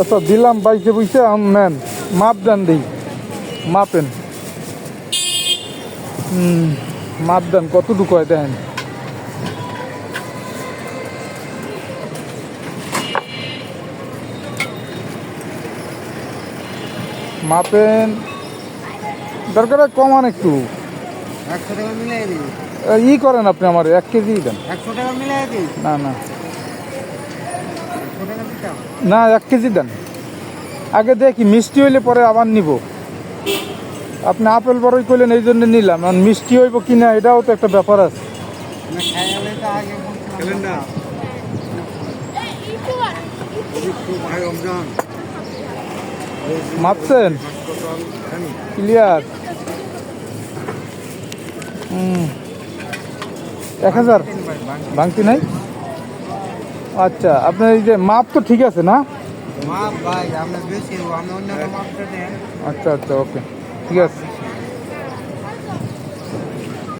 আচ্ছা দিলাম বাইকে বুঝছে আম নেন। মাপ দেন দিই। মাপেন। হুম মাপ দেন কতটুকু হয় দেন মাপেন দরকার কমান একটু। একশো টাকা মিলাই দিই ই করেন আপনি আমার এক কেজি দেন। একশো টাকা মিলাই দিই না না। টাকা না এক কেজি দেন। আগে দেখি মিষ্টি হইলে পরে আবার নিব। আপনি আপেল বড়ই করলেন এই জন্য নিলাম। এখন মিষ্টি হইব কি না এটাও তো একটা ব্যাপার আছে। না খাই গেলে তো আগে ক্যালেন্ডার ভাই রমজান মাপছেন? ক্লিয়ার? হুম। এক হাজার? ভাঙতি নাই? আচ্ছা আপনার এই যে মাপ তো ঠিক আছে না? মাপ ভাই আমরা বেশি আমরা অন্য মাপটা দেন। আচ্ছা আচ্ছা ওকে। ঠিক আছে।